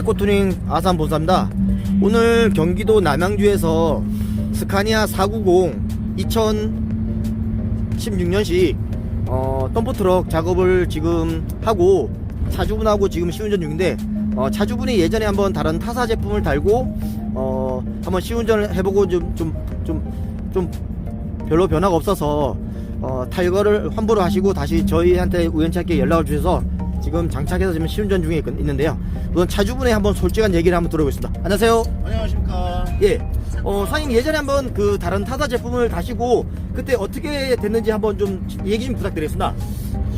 에코투닝 아산 본사입니다. 오늘 경기도 남양주에서 스카니아 490 2016년식 어, 덤프트럭 작업을 지금 하고 차주분하고 지금 시운전 중인데 어, 차주분이 예전에 한번 다른 타사 제품을 달고 어, 한번 시운전을 해보고 좀 좀 좀 좀 별로 변화가 없어서 어, 탈거를 환불을 하시고 다시 저희한테 우연찮게 연락을 주셔서 지금 장착해서 지금 시운전 중에 있- 있는데요. 우선 차주분의 한번 솔직한 얘기를 한번 들어보겠습니다. 안녕하세요. 안녕하십니까. 예. 어, 사장님 예전에 한번 그 다른 타사 제품을 다시고 그때 어떻게 됐는지 한번 좀 얘기 좀 부탁드리겠습니다.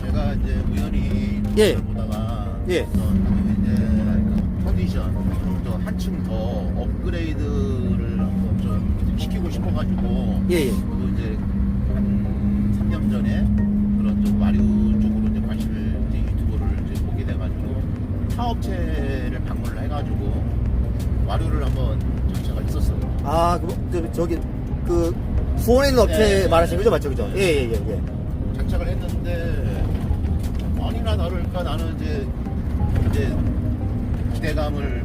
제가 이제 우연히 예. 보다가 예. 어떤 이제 그 컨디션 또 한층 더 업그레이드를 한번 좀 시키고 싶어가지고 예, 예. 저도 이제 음, 3년 전에 그런 좀 와류 사업체를 방문을 해가지고 와류를 한번 장착을 했었어요. 아, 그, 저, 저기 그 수원에 있는 업체 예, 말하시는 예, 거죠, 맞죠, 그죠? 예. 예, 예, 예, 예. 장착을 했는데 아니나 다를까 나는 이제 이제 기대감을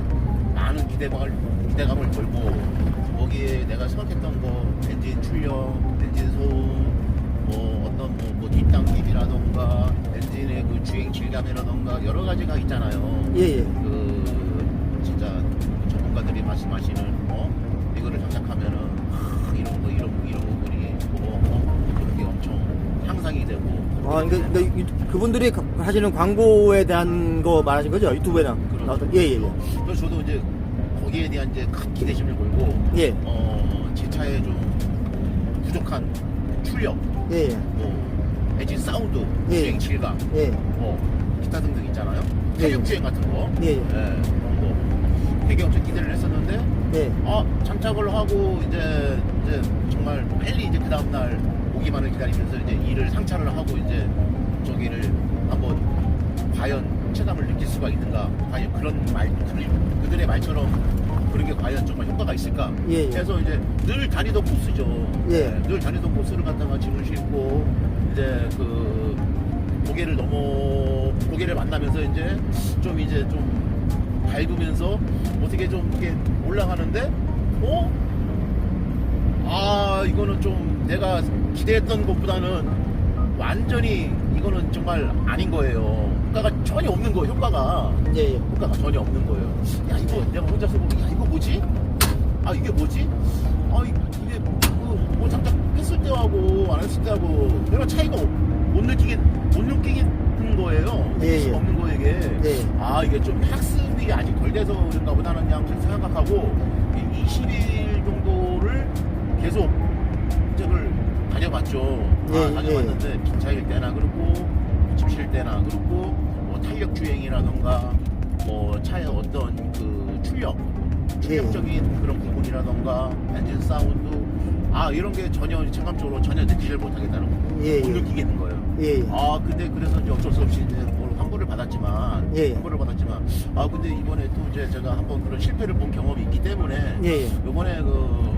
많은 기대감을 기대감을 걸고 거기에 내가 생각했던 거 엔진 출력, 엔진 소음, 뭐 어떤 뭐, 뭐 뒷당김이라던가 엔진 의그 주행 질감이라던가 여러 가지가 있잖아요. 예, 예. 그 진짜 전문가들이 말씀하시는 어 이거를 장착하면은 아, 이런 거 이런 이런 부분이 뭐 어, 그런 게 엄청 향상이 되고 아, 그러니까, 그러니까 유- 그분들이 가- 하시는 광고에 대한 거 말하신 거죠? 유튜브에나 나왔던. 예, 예, 예. 그래서 저도 이제 거기에 대한 이제 큰 기대심을 걸고 예, 어, 제 차에 좀 부족한 출력, 예, 예. 뭐 엔진 사운드, 예. 주행 질감, 예, 뭐 기타 등등 있잖아요. 예. 탄력 주행 같은 거, 예, 예. 예, 그런 거 되게 엄청 기대를 했었는데 예. 아 장착을 하고 이제 이제 정말 빨리 이제 그 다음 날 오기만을 기다리면서 이제 일을 상차를 하고 이제 저기를 한번 과연 체감을 느낄 수가 있는가 과연 그런 말 그- 그들의 말처럼 그런 게 과연 정말 효과가 있을까 예, 예. 그래서 이제 늘 다니던 코스죠 예. 네, 늘 다니던 코스를 갖다가 짐을 싣고 이제 그 고개를 넘어 고개를 만나면서 이제 좀 이제 좀 밟으면서 어떻게 좀 이렇게 올라가는데 어? 아 이거는 좀 내가 기대했던 것보다는 완전히 이거는 정말 아닌 거예요. 효과가 전혀 없는 거예요. 효과가 예, 예. 효과가 전혀 없는 거예요. 야 이거 내가 혼자서 보고 야 이거 뭐지? 아 이게 뭐지? 아 이- 이게 그, 뭐 장착했을 때하고 안 했을 때하고 내가 차이가 못 느끼긴 못 느끼는 거예요. 예, 예. 없는 이게. 예. 아 이게 좀 학습이 아직 덜 돼서 그런가 보다는 그냥 그렇게 생각하고 이 20일 정도를 계속 이제를 다녀봤죠. 예, 아, 다녀봤는데 빈차일 때나 그렇고 집실 때나 그렇고 뭐 탄력 주행이라던가 뭐 차의 어떤 그 출력 출력적인 그런 부분이라던가 엔진 사운드 아 이런 게 전혀 체감적으로 전혀 느끼질 못하겠다는 거. 예, 못 예. 느끼겠는 거예요. 예, 예. 아 근데 그래서 이제 어쩔 수 없이 이제 뭐 환불을 받았지만 예. 환불을 받았지만 아 근데 이번에 또 이제 제가 한번 그런 실패를 본 경험이 있기 때문에 예, 예. 이번에 그,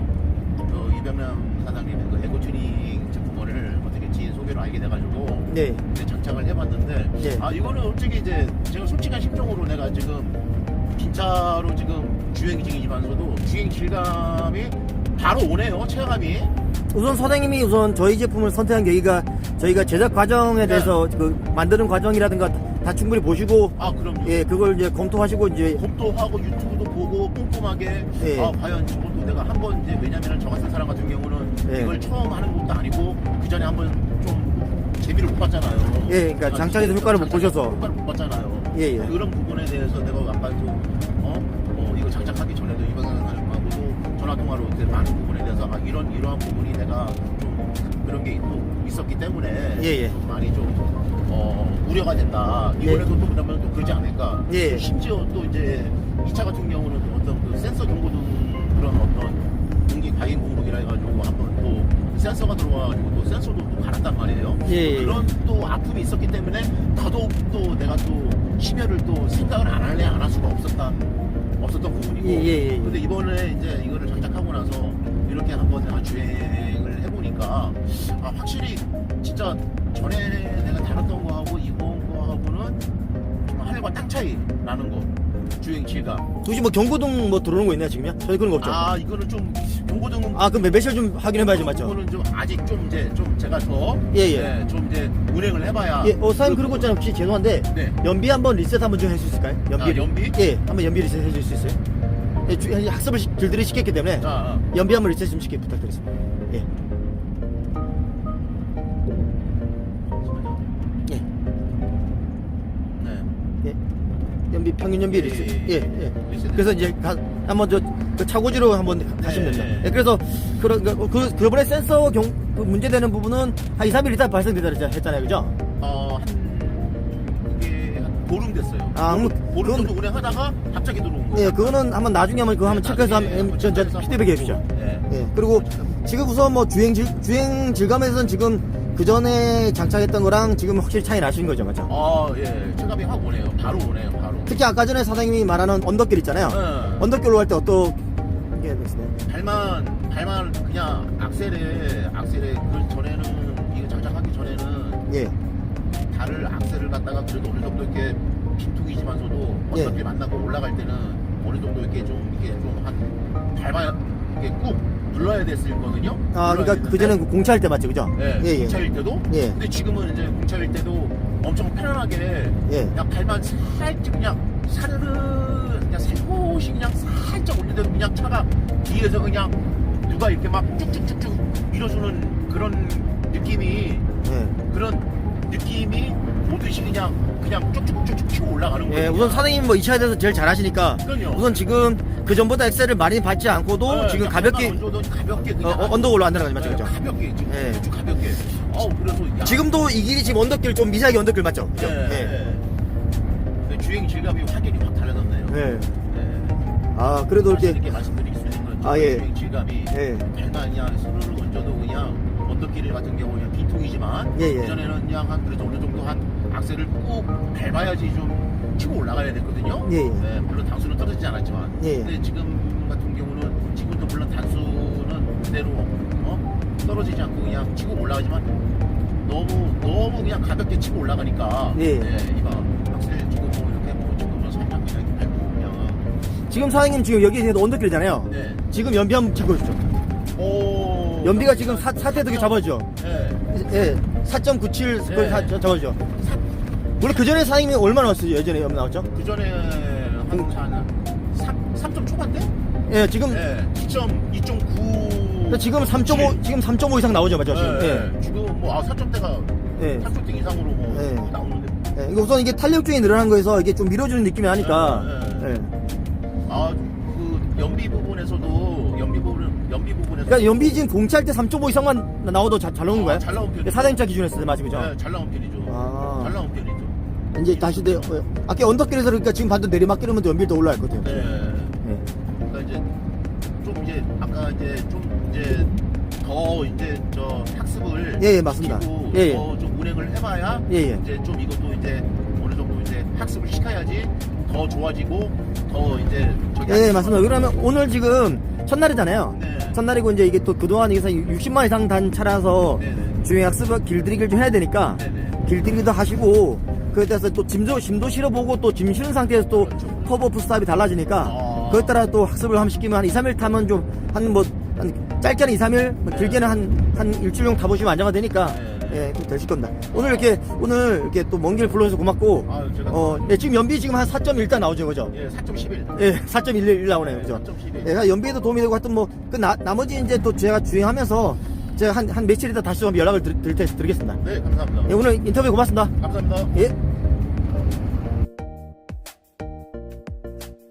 그 이병남 사장님의 그 에고튜닝 제품을 어떻게 지인 소개로 알게 돼가지고 네. 이제 장착을 해봤는데 예. 아 이거는 솔직히 이제 제가 솔직한 심정으로 내가 지금 빈차로 지금 주행 중이지만서도 주행 질감이 바로 오네요 체감이 우선 사장님이 우선 저희 제품을 선택한 계기가 저희가 제작 과정에 대해서 그 만드는 과정이라든가 다- 다 충분히 보시고 아 그럼요 예 그걸 이제 검토하시고 이제 검토하고 유튜브도 보고 꼼꼼하게 예. 아 과연 저것도 내가 한 번 이제 왜냐면은 저 같은 사람 같은 경우는 예. 이걸 처음 하는 것도 아니고 그 전에 한번 좀 재미를 못 봤잖아요. 예, 그러니까 장착에서 효과를 못 장착에서 보셔서. 효과를 못 봤잖아요. 예, 예. 그런 부분에 대해서 내가 아까도 어, 어 이거 장착하기 전에도 이방현 사장님하고도 전화 통화로 많은 부분에 대해서 아 이런 이러한 부분이 내가 좀 그런 게또 있었기 때문에 예, 예. 좀 많이 좀 어, 우려가 된다. 이번에도 또 그러면 또 그러지 않을까. 예. 심지어 또 이제 이차 같은 센서가 들어와가지고 또 센서도 또 갈았단 말이에요. 예, 예. 그런 또 아픔이 있었기 때문에 더더욱 또 내가 또 심혈을 또 생각을 안 할래 안 할 수가 없었다. 없었던 부분이고. 예, 예, 예, 예. 근데 이번에 이제 이거를 장착하고 나서 이렇게 한번 내가 주행을 해보니까 아 확실히 진짜 전에 내가 다뤘던 거하고 이번 거하고는 정말 하늘과 땅 차이 나는 거. 주행 질감. 혹시 뭐 경고등 뭐 들어오는 거 있나요 지금요? 저희 그런 거 없죠? 아 이거는 좀 경고등은 아 그럼 매실 좀 확인해봐야지 맞죠? 그거는 좀 아직 좀 이제 좀 제가 더 예, 예. 네, 좀 이제 운행을 해봐야. 예, 어 사장님 그리고 있잖아요 혹시 죄송한데 네. 연비 한번 리셋 한번 좀 해줄 수 있을까요? 연비 아, 연비? 예 한번 연비 리셋 해줄 수 있어요? 예, 주, 학습을 시- 들들이 시켰기 때문에 자, 아, 연비 한번 리셋 좀 시켜 부탁드리겠습니다 예. 예. 네. 예. 연비 평균 연비 예, 리셋 예, 예, 예. 예. 리셋. 그래서 이제 가, 한번 저, 그 차고지로 한번 가시면 예, 됩니다 예. 예, 그래서 그런 그, 그 그번에 센서 경, 그 문제되는 부분은 한 2, 3일 있다 발생되다 했잖아요 그죠? 어, 한 이게 한 보름 됐어요. 아, 보름, 뭐, 보름 정도 운행하다가 갑자기 들어온 거예요. 예, 그거는 한번 나중에 한번 그거 한번 체크해서 나중에 한번 전, 전 체크해서 피드백 해. 예. 예, 그리고 지금 우선 뭐 주행 질, 주행 질감에서는 지금 그 전에 장착했던 거랑 지금 확실히 차이 나시는 거죠, 맞죠? 아, 예. 체감이 확 오네요. 바로 오네요. 특히 아까 전에 사장님이 말하는 언덕길 있잖아요. 예. 언덕길 로 갈 때 어떻게 됐어요? 발만 발만 그냥 악셀에 악셀에 그 전에는 이거 장착하기 전에는 예, 달을 악셀을 갖다가 그래도 어느 정도 이렇게 빈툭이지만서도 예. 어떻게 만나고 올라갈 때는 어느 정도 이렇게 좀 이게 좀한 밟아야 이게 꾹 눌러야 됐을 거거든요. 아, 그러니까 그 전에 공차할 때 맞죠, 그죠? 네, 예, 예. 공차일 때도. 예. 근데 지금은 이제 공차일 때도 엄청 편안하게 예. 그냥 발만 살짝 그냥 사르르 그냥 살포시 그냥 살짝 올리던 그냥 차가 뒤에서 그냥 누가 이렇게 막 쭉쭉쭉쭉 밀어주는 그런 느낌이 예. 그런 느낌이 오듯이 그냥 그냥 쭉쭉쭉쭉 치고 올라가는 거예요. 예, 우선 사장님 뭐이 차에 대해서 제일 잘 아시니까 그럼요. 우선 지금 그 전보다 엑셀을 많이 밟지 않고도 네, 지금 그냥 가볍게 얹어도 가볍게 어, 그냥 어, 언덕 올라간다는 거죠, 네, 맞죠, 그죠? 가볍게 지금 예. 쭉쭉 가볍게. 아우 그래서 야. 지금도 이 길이 지금 언덕길 좀 미세하게 언덕길 맞죠? 그죠? 예. 예. 그 주행 질감이 확연히 확 달라졌네요. 예. 예. 아, 그래도 이렇게 이렇게 말씀드릴 수 있는 건 아, 예. 주행 질감이 예. 발만 그냥 스르르 얹어도 그냥 언덕길 같은 경우는 비통이지만 예, 예. 그전에는 그냥 한 그래도 어느 정도 한 악셀을 꾹 밟아야지 좀 치고 올라가야 됐거든요. 예, 예. 네, 물론 단수는 떨어지지 않았지만 예, 예. 근데 지금 같은 경우는 지금도 물론 단수는 그대로 어? 떨어지지 않고 그냥 치고 올라가지만 너무 너무 그냥 가볍게 치고 올라가니까 예. 네, 이거 악셀 지금 뭐 이렇게 뭐 지금은 살짝 그냥 밟고 그냥 지금 사장님 지금 여기 언덕길이잖아요. 네. 지금 연비 한번 잡아주죠. 오 연비가 지금 사, 사태 되게 잡아주죠. 네. 예, 4.97 그걸 네. 다 잡아주죠. 원래 그 전에 사장님이 얼마 나 왔어요? 예전에 연비 나왔죠? 그 전에 한 3, 3점 초반대? 예, 지금 네. 2 점2.9 지금 3.5 지금 3.5 이상 나오죠, 맞죠? 지금. 네. 지금 뭐 아, 4점대가 예. 예. 4점대 이상으로 뭐 네. 나오는데 예, 이거 우선 이게 탄력중이 늘어난 거에서 이게 좀 밀어주는 느낌이 하니까. 네, 예. 아 그 연비 부분에서도 연비 부분 연비 부분에서 그러니까 연비 지금 공차할 때 3.5 이상만 나와도 자, 잘 나오는 아, 거예요? 잘 나온 편이죠. 사장님차 기준에서 맞지, 그죠? 네, 잘 나온 편이죠. 아. 잘 나온 편이죠. 이제 다시 내, 어, 아까 언덕길에서 그러니까 지금 반도 내리막길이면 연비 더 올라갈 것 같아요. 네. 예. 그러니까 이제 좀 이제 아까 이제 좀 더 이제 저 학습을 예, 예, 맞습니다. 시키고 예, 예. 더좀 운행을 해봐야 예, 예. 이제 좀 이것도 이제 어느 정도 이제 학습을 시켜야지 더 좋아지고 더 이제 저기 예, 맞습니다. 그러면 오늘 지금 첫날이잖아요. 네. 첫날이고 이제 이게 또 그동안 여기서 60만 이상 단 차라서 네네. 주행 학습 길들이기를 좀 해야 되니까 네네. 길들이기도 하시고 그에 따라서 또 짐도 심도 실어보고 또 짐 실은 상태에서 또 그렇죠. 커버 부스탑이 달라지니까 아. 그에 따라 또 학습을 한번 시키면 한 2, 3일 타면 좀 한 뭐 한 짧게는 2, 3일 뭐 네. 길게는 한, 한 일주일 정도 타보시면 안정화 되니까 네. 예, 좀 되실 겁니다. 오늘 이렇게 오늘 이렇게 또 먼 길 불러줘서 고맙고 아, 제가 어, 예, 지금 연비 지금 한 4.1단 나오죠, 그죠? 예, 4.11. 예, 4.11 나오네요, 그죠? 4.11. 예, 연비에도 도움이 되고 하여튼 뭐, 그 나, 나머지 이제 또 제가 주행하면서 제가 한, 한 며칠 있다 다시 좀 연락을 드, 드, 드리겠습니다. 네, 감사합니다. 예, 오늘 인터뷰 고맙습니다. 감사합니다. 예.